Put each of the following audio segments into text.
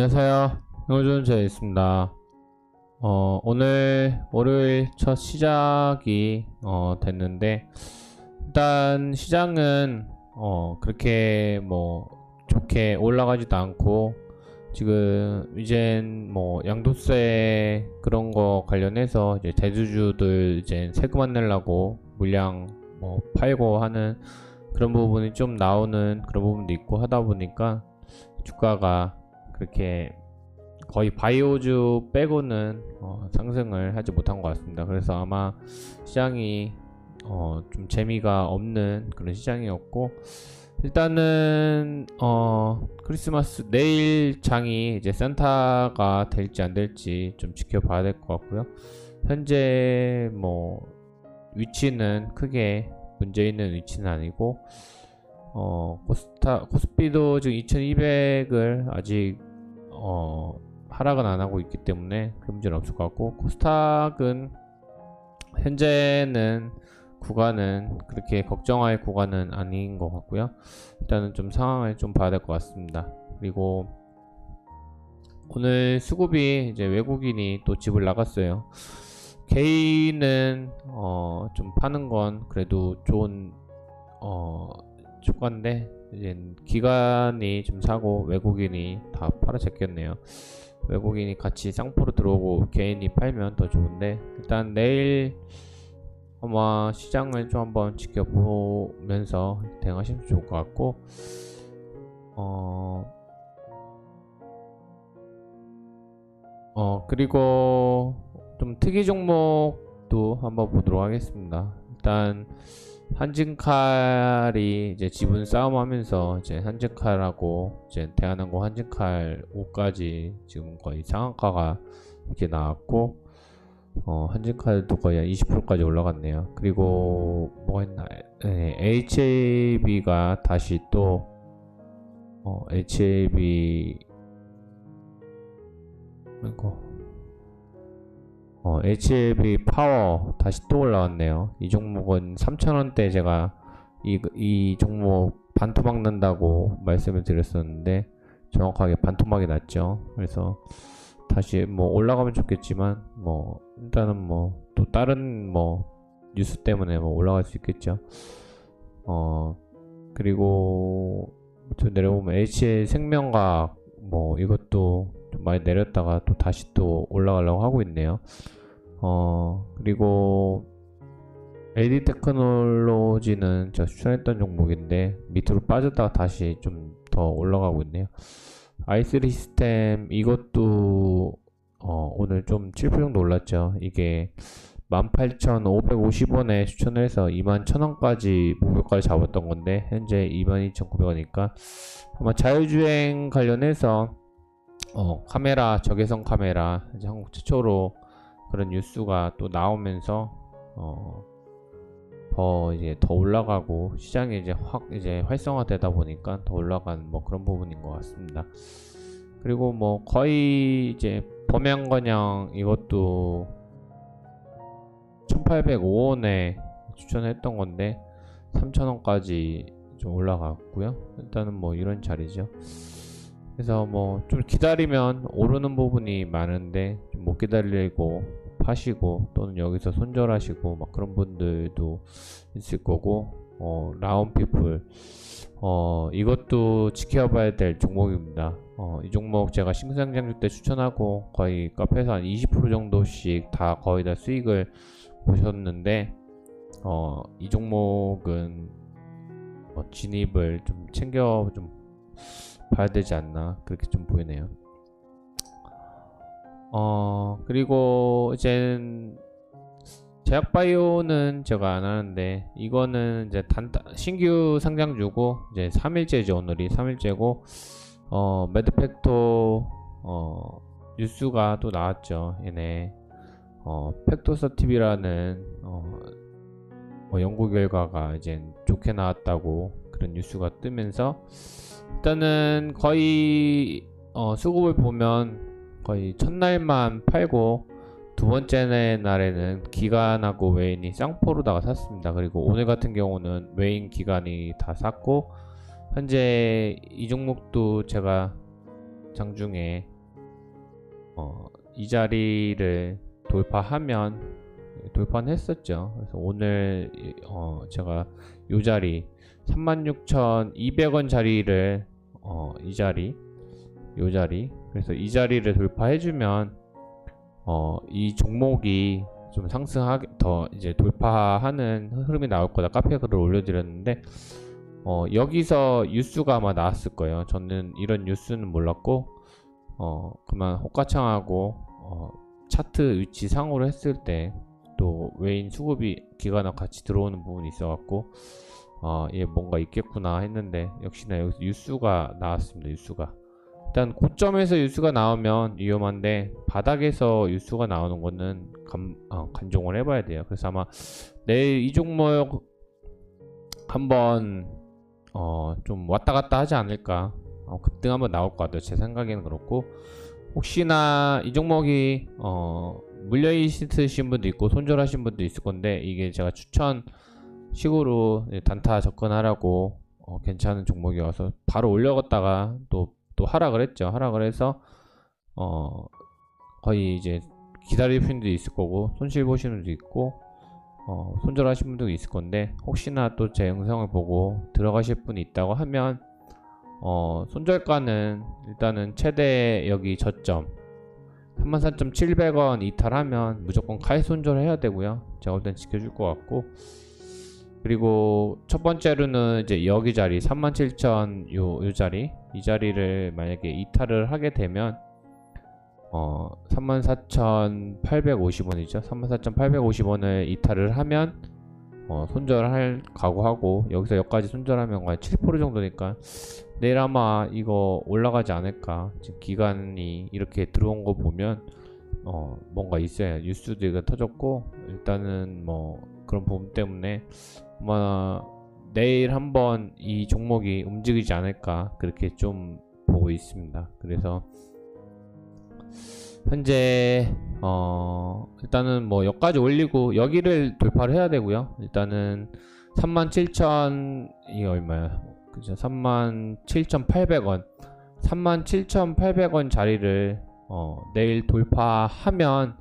안녕하세요. 형조전제 있습니다. 어, 오늘 월요일 첫 시작이 어, 됐는데 일단 시장은 어, 그렇게 뭐 좋게 올라가지도 않고 지금 이젠 뭐 양도세 그런 거 관련해서 이제 대주주들 이제 세금 안 내려고 물량 뭐 팔고 하는 그런 부분이 좀 나오는 그런 부분도 있고 하다 보니까 주가가 그렇게 거의 바이오주 빼고는 어, 상승을 하지 못한 것 같습니다. 그래서 아마 시장이 어, 좀 재미가 없는 그런 시장이었고 일단은 어, 크리스마스 내일 장이 이제 산타가 될지 안 될지 좀 지켜봐야 될 것 같고요. 현재 뭐 위치는 크게 문제 있는 위치는 아니고 어, 코스타 코스피도 지금 2200을 아직 어, 하락은 안 하고 있기 때문에 큰 문제는 없을 것 같고 코스닥은 현재는 구간은 그렇게 걱정할 구간은 아닌 것 같고요. 일단은 좀 상황을 좀 봐야 될 것 같습니다. 그리고 오늘 수급이 이제 외국인이 또 집을 나갔어요. 개인은 어, 좀 파는 건 그래도 좋은 어, 초과인데 이제 기관이 좀 사고 외국인이 다 팔아제꼈네요. 외국인이 같이 쌍포로 들어오고 개인이 팔면 더 좋은데 일단 내일 아마 시장을 좀 한번 지켜보면서 대응하시면 좋을 것 같고 어, 어 그리고 좀 특이 종목도 한번 보도록 하겠습니다. 일단 한진칼이 이제 지분 싸움하면서 이제 한진칼하고 이제 대한항공 한진칼 5까지 지금 거의 상한가가 이렇게 나왔고 어, 한진칼도 거의 한 20%까지 올라갔네요. 그리고 뭐가 있나? 네, HAB가 다시 또 어, HAB 어, HLB 파워 다시 또 올라왔네요. 이 종목은 3,000원대 제가 이, 이 종목 반토막 난다고 말씀을 드렸었는데 정확하게 반토막이 났죠. 그래서 다시 뭐 올라가면 좋겠지만 뭐 일단은 뭐 또 다른 뭐 뉴스 때문에 뭐 올라갈 수 있겠죠. 어 그리고 좀 내려보면 HL 생명과학 뭐 이것도 좀 많이 내렸다가 또 다시 또 올라가려고 하고 있네요. 어 그리고 AD 테크놀로지는 제가 추천했던 종목인데 밑으로 빠졌다가 다시 좀 더 올라가고 있네요. i3 시스템 이것도 어, 오늘 좀 7% 정도 올랐죠. 이게 18,550원에 추천을 해서 21,000원까지 목표까지 잡았던 건데 현재 22,900원이니까 아마 자율주행 관련해서 어, 카메라 적외선 카메라 이제 한국 최초로 그런 뉴스가 또 나오면서 어, 더 이제 더 올라가고 시장이 이제 확 이제 활성화되다 보니까 더 올라간 뭐 그런 부분인 것 같습니다. 그리고 뭐 거의 이제 범양건양 이것도 1805원에 추천했던 건데 3000원까지 좀 올라갔고요. 일단은 뭐 이런 자리죠. 그래서 뭐 좀 기다리면 오르는 부분이 많은데 좀못 기다리고 파시고 또는 여기서 손절하시고 막 그런 분들도 있을 거고 어 라운피플 어 이것도 지켜봐야 될 종목입니다. 어, 이 종목 제가 신상장주 때 추천하고 거의 카페에서 한 20% 정도씩 다 거의 다 수익을 보셨는데 어, 이 종목은 어, 진입을 좀 챙겨 좀 봐야 되지 않나 그렇게 좀 보이네요. 어 그리고 이제 제약바이오는 제가 안 하는데 이거는 이제 단타 신규 상장주고 이제 3일째죠 오늘이 3일째고 어 매드팩토 어 뉴스가 또 나왔죠 얘네 어 팩토서 TV라는 어, 뭐 연구 결과가 이제 좋게 나왔다고 그런 뉴스가 뜨면서 일단은 거의 어, 수급을 보면 거의 첫날만 팔고 두 번째 날에는 기간하고 외인이 쌍포로다가 샀습니다. 그리고 오늘 같은 경우는 외인 기간이 다 샀고 현재 이 종목도 제가 장중에 어, 이 자리를 돌파하면 돌파는 했었죠. 그래서 오늘 이- 어, 제가 이 자리 36,200원 자리를 어, 이 자리 이 자리 그래서 이 자리를 돌파해주면 어, 이 종목이 좀 상승하게 더 이제 돌파하는 흐름이 나올 거다 카페 글을 올려드렸는데 어, 여기서 뉴스가 아마 나왔을 거예요. 저는 이런 뉴스는 몰랐고 어, 그만 호가창하고 어, 차트 위치 상으로 했을 때 또 외인 수급이 기관과 같이 들어오는 부분이 있어 갖고 어, 얘 뭔가 있겠구나 했는데 역시나 여기서 뉴스가 나왔습니다. 뉴스가 일단 고점에서 뉴스가 나오면 위험한데 바닥에서 뉴스가 나오는 거는 감, 어, 간종을 해봐야 돼요. 그래서 아마 내일 이 종목 한번 어, 좀 왔다 갔다 하지 않을까 어, 급등 한번 나올 것 같아요. 제 생각에는 그렇고 혹시나 이 종목이 어, 물려 있으신 분도 있고 손절하신 분도 있을 건데 이게 제가 추천 식으로 단타 접근하라고 어, 괜찮은 종목이어서 바로 올려갔다가 또 또 하락을 했죠. 하락을 해서 어 거의 이제 기다리는 분도 있을 거고 손실 보시는 분도 있고 어, 손절하신 분도 있을 건데 혹시나 또 제 영상을 보고 들어가실 분이 있다고 하면 어, 손절가는 일단은 최대 여기 저점 34,700원 이탈하면 무조건 칼 손절해야 되고요. 제가 볼땐 지켜줄 것 같고 그리고 첫 번째로는 이제 여기 자리 37,000 요, 요 자리. 이 자리를 만약에 이탈을 하게 되면 어 34,850원이죠. 34,850원을 이탈을 하면 어 손절할 각오하고 여기서 여기까지 손절하면 거의 7% 정도니까 내일 아마 이거 올라가지 않을까. 지금 기간이 이렇게 들어온 거 보면 어 뭔가 있어요 뉴스도 이거 터졌고 일단은 뭐 그런 부분 때문에 아마 내일 한번 이 종목이 움직이지 않을까 그렇게 좀 보고 있습니다. 그래서 현재 어 일단은 뭐 여기까지 올리고 여기를 돌파를 해야 되고요. 일단은 37,000 이게 얼마야? 그죠? 37,800원. 37,800원 자리를 어 내일 돌파하면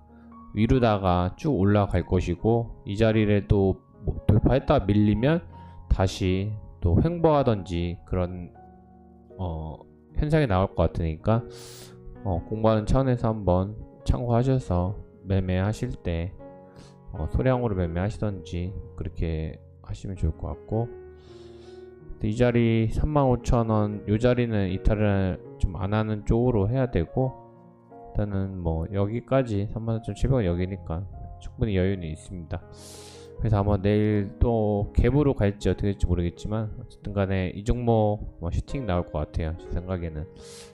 위로다가 쭉 올라갈 것이고 이 자리를 돌파 했다가 밀리면 다시 또 횡보하던지 그런 어 현상이 나올 것 같으니까 어 공부하는 차원에서 한번 참고하셔서 매매하실 때 어 소량으로 매매하시던지 그렇게 하시면 좋을 것 같고 이 자리 35,000원 이 자리는 이탈을 좀 안 하는 쪽으로 해야 되고 일단은 뭐 여기까지 34,700원 여기니까 충분히 여유는 있습니다. 그래서 아마 내일 또 갭으로 갈지 어떻게 될지 모르겠지만 어쨌든 간에 이 종목 뭐 슈팅 나올 것 같아요 제 생각에는.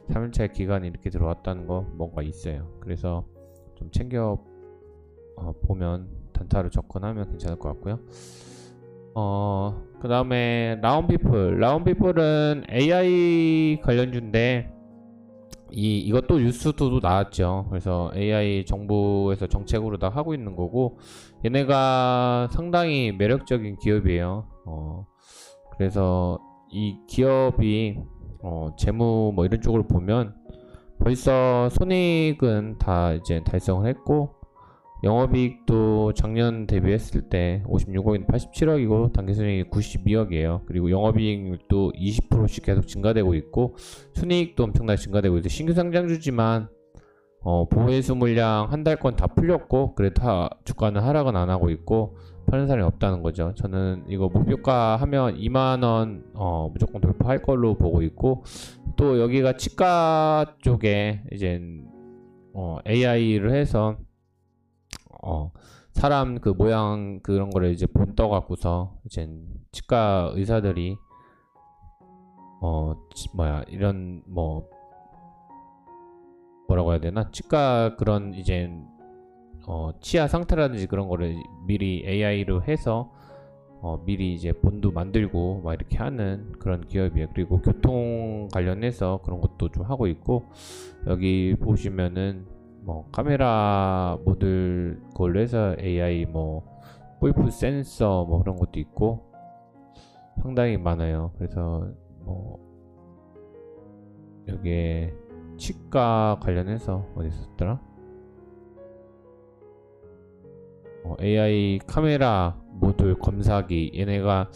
3일차 기간이 이렇게 들어왔다는 거 뭔가 있어요. 그래서 좀 챙겨 어, 보면 단타로 접근하면 괜찮을 것 같고요. 어 그 다음에 라운피플. 라운피플은 AI 관련주인데 이 이것도 뉴스도 나왔죠. 그래서 AI 정부에서 정책으로 다 하고 있는 거고 얘네가 상당히 매력적인 기업이에요. 어, 그래서 이 기업이 어, 재무 뭐 이런 쪽으로 보면 벌써 손익은 다 이제 달성을 했고 영업이익도 작년 대비했을 때 56억인 87억이고 당기순이익이 92억이에요. 그리고 영업이익률도 20%씩 계속 증가되고 있고 순이익도 엄청나게 증가되고 있고 신규 상장주지만 어, 보회수 물량 한 달 건 다 풀렸고 그래도 하, 주가는 하락은 안 하고 있고 파는 사람이 없다는 거죠. 저는 이거 목표가 하면 2만 원 어, 무조건 돌파할 걸로 보고 있고 또 여기가 치과 쪽에 이제 어, AI를 해서 어, 사람 그 모양 그런 거를 이제 본 떠 갖고서 이제 치과 의사들이 어 치- 뭐야 이런 뭐 뭐라고 해야 되나 치과 그런 이제 어 치아 상태라든지 그런 거를 미리 AI로 해서 어 미리 이제 본도 만들고 막 이렇게 하는 그런 기업이에요. 그리고 교통 관련해서 그런 것도 좀 하고 있고 여기 보시면은 뭐 카메라 모듈 걸로 해서 AI 뭐 골프 센서 뭐 그런 것도 있고 상당히 많아요. 그래서 뭐 여기에 치과 관련해서 어디 있었더라? 어, AI 카메라 모듈 검사기 얘네가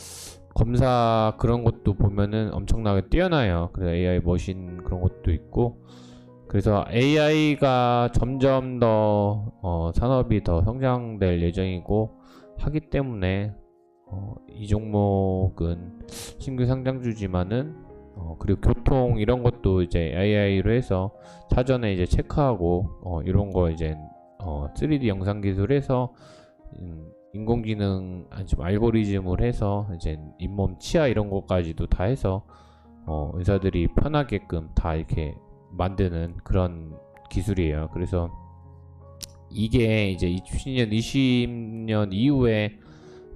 검사 그런 것도 보면은 엄청나게 뛰어나요. 그래서 AI 머신 그런 것도 있고 그래서 AI가 점점 더 어, 산업이 더 성장될 예정이고 하기 때문에 어, 이 종목은 신규 상장주지만은 어, 그리고 교통 이런 것도 이제 AI로 해서 사전에 이제 체크하고 어, 이런 거 이제 어, 3D 영상 기술에서 음, 인공지능 좀 알고리즘을 해서 이제 잇몸 치아 이런 것까지도 다 해서 어, 의사들이 편하게끔 다 이렇게 만드는 그런 기술이에요. 그래서 이게 이제 20년 20년 이후에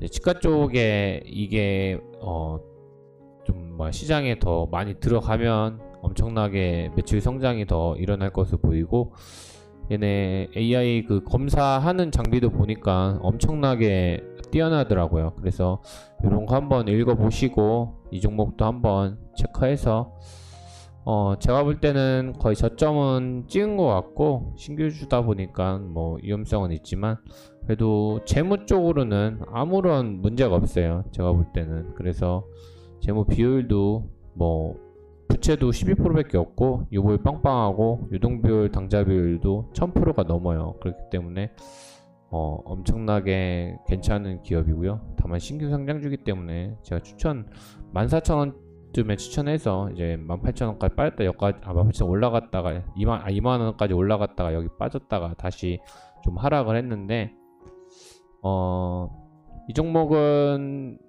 치과 쪽에 이게 어 좀 뭐 시장에 더 많이 들어가면 엄청나게 매출 성장이 더 일어날 것으로 보이고 얘네 AI 그 검사하는 장비도 보니까 엄청나게 뛰어나더라고요. 그래서 이런 거 한번 읽어보시고 이 종목도 한번 체크해서 어 제가 볼 때는 거의 저점은 찍은 것 같고 신규주다 보니까 뭐 위험성은 있지만 그래도 재무 쪽으로는 아무런 문제가 없어요. 제가 볼 때는 그래서 재무 비율도 뭐 부채도 12%밖에 없고 유보율 빵빵하고 유동 비율 당좌 비율도 1000%가 넘어요. 그렇기 때문에 어, 엄청나게 괜찮은 기업이고요. 다만 신규 상장주기 때문에 제가 추천 14,000원 쯤에 추천해서 이제 18,000원까지 빠졌다 여기까지 아 18,000원 올라갔다가 2만 아 2만 원까지 올라갔다가 여기 빠졌다가 다시 좀 하락을 했는데 어, 이 종목은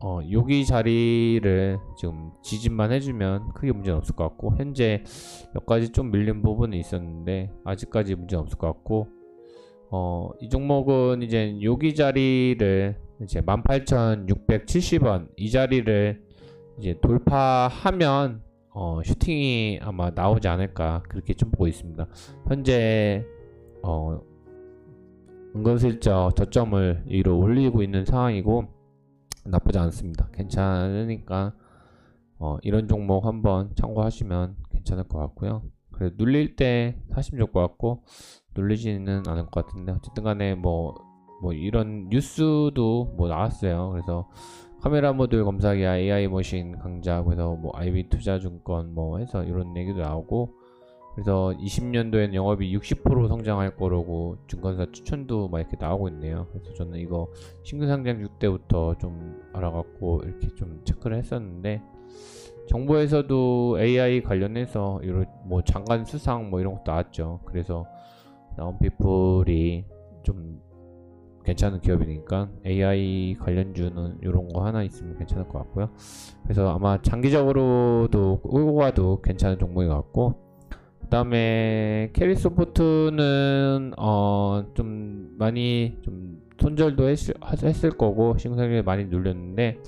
어, 여기 자리를 지금 지진만 해주면 크게 문제는 없을 것 같고 현재 여기까지 좀 밀린 부분이 있었는데 아직까지 문제는 없을 것 같고 어, 이 종목은 이제 여기 자리를 이제 18,670원 이 자리를 이제 돌파하면 어, 슈팅이 아마 나오지 않을까 그렇게 좀 보고 있습니다. 현재 어, 은근슬쩍 저점을 위로 올리고 있는 상황이고 나쁘지 않습니다. 괜찮으니까 어, 이런 종목 한번 참고하시면 괜찮을 것 같고요. 그래 눌릴 때 사시면 좋을 것 같고 눌리지는 않을 것 같은데 어쨌든 간에 뭐, 뭐 이런 뉴스도 뭐 나왔어요. 그래서 카메라 모듈 검사기 AI 머신 강자 그래서 뭐 IB 투자증권 뭐 해서 이런 얘기도 나오고 그래서 20년도에는 영업이 60% 성장할 거라고 증권사 추천도 막 이렇게 나오고 있네요. 그래서 저는 이거 신규 상장 6대부터 좀 알아갖고 이렇게 좀 체크를 했었는데 정부에서도 AI 관련해서 이런 뭐 장관 수상 뭐 이런 것도 나왔죠. 그래서 나온 피플이 좀 괜찮은 기업이니까 AI 관련주는 이런 거 하나 있으면 괜찮을 것 같고요. 그래서 아마 장기적으로도 끌고 가도 괜찮은 종목인 것 같고 그 다음에 캐리 소프트는 어 좀 많이 좀 손절도 했, 했을 거고 신상률이 많이 눌렸는데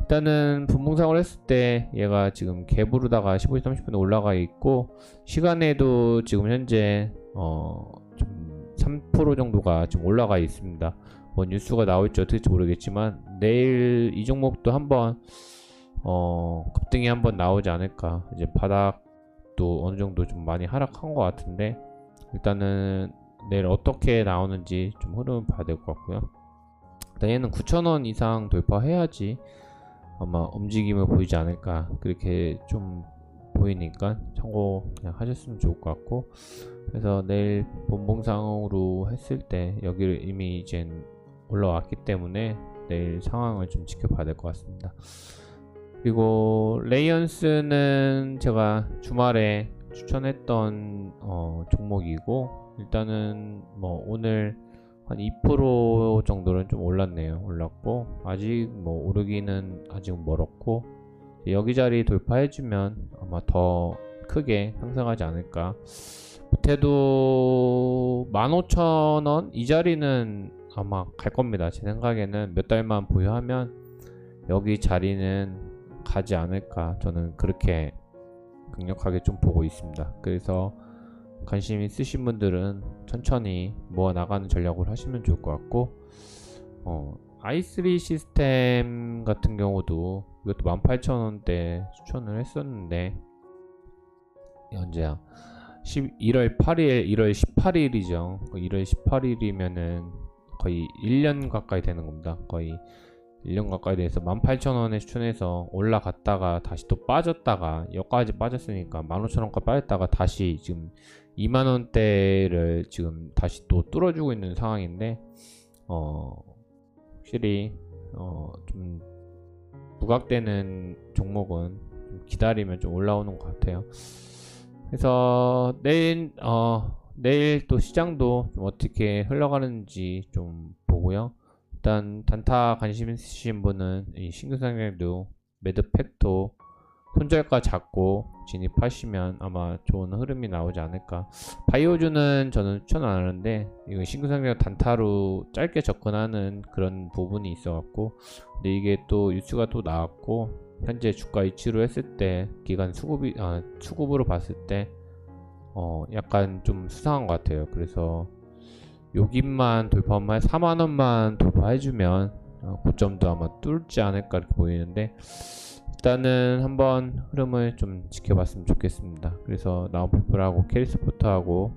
일단은 분봉상을 했을 때 얘가 지금 갭으로다가 15, 30분에 올라가 있고 시간에도 지금 현재 어좀 3% 정도가 지금 올라가 있습니다. 뭐 뉴스가 나올지 어떻게 모르겠지만 내일 이 종목도 한번 어 급등이 한번 나오지 않을까 이제 바닥 또 어느 정도 좀 많이 하락한 것 같은데 일단은 내일 어떻게 나오는지 좀 흐름을 봐야 될 것 같고요. 얘는 9,000원 이상 돌파해야지 아마 움직임을 보이지 않을까 그렇게 좀 보이니까 참고 그냥 하셨으면 좋을 것 같고 그래서 내일 본봉상으로 했을 때 여기를 이미 이제 올라왔기 때문에 내일 상황을 좀 지켜봐야 될 것 같습니다. 그리고 레이언스는 제가 주말에 추천했던 어, 종목이고 일단은 뭐 오늘 한 2% 정도는 좀 올랐네요. 올랐고 아직 뭐 오르기는 아직 멀었고 여기 자리 돌파해주면 아마 더 크게 상승하지 않을까. 못해도 15,000원 이 자리는 아마 갈 겁니다. 제 생각에는 몇 달만 보유하면 여기 자리는 가지 않을까 저는 그렇게 강력하게 좀 보고 있습니다. 그래서 관심 있으신 분들은 천천히 모아 나가는 전략을 하시면 좋을 것 같고 어, i3 시스템 같은 경우도 이것도 18,000원대 추천을 했었는데 언제야? 11월 8일, 1월 18일이죠. 1월 18일이면은 거의 1년 가까이 되는 겁니다. 거의 1년 가까이 돼서 18,000원에 추천해서 올라갔다가 다시 또 빠졌다가 여기까지 빠졌으니까 15,000원까지 빠졌다가 다시 지금 2만원대를 지금 다시 또 뚫어주고 있는 상황인데 어 확실히 어 좀 부각되는 종목은 좀 기다리면 좀 올라오는 것 같아요. 그래서 내일 어 내일 또 시장도 좀 어떻게 흘러가는지 좀 보고요. 일단 단타 관심 있으신 분은 이 신규상장도 매드 팩토 손절가 잡고 진입하시면 아마 좋은 흐름이 나오지 않을까. 바이오주는 저는 추천 안 하는데 이거 신규상장 단타로 짧게 접근하는 그런 부분이 있어 갖고 근데 이게 또 뉴스가 또 나왔고 현재 주가 이치로 했을 때 기간 수급이 아, 수급으로 봤을 때 어, 약간 좀 수상한 것 같아요. 그래서 여기만 돌파만 4만 원만 돌파해주면 어, 고점도 아마 뚫지 않을까 이렇게 보이는데 일단은 한번 흐름을 좀 지켜봤으면 좋겠습니다. 그래서 나우피플하고 캐리스포트하고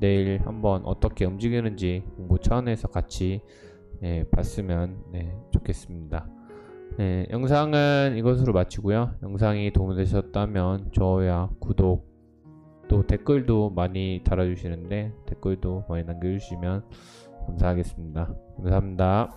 내일 한번 어떻게 움직이는지 공부 차원에서 같이 예, 봤으면 네, 좋겠습니다. 네, 영상은 이것으로 마치고요. 영상이 도움이 되셨다면 좋아요와 구독 또 댓글도 많이 달아주시는데 댓글도 많이 남겨주시면 감사하겠습니다. 감사합니다.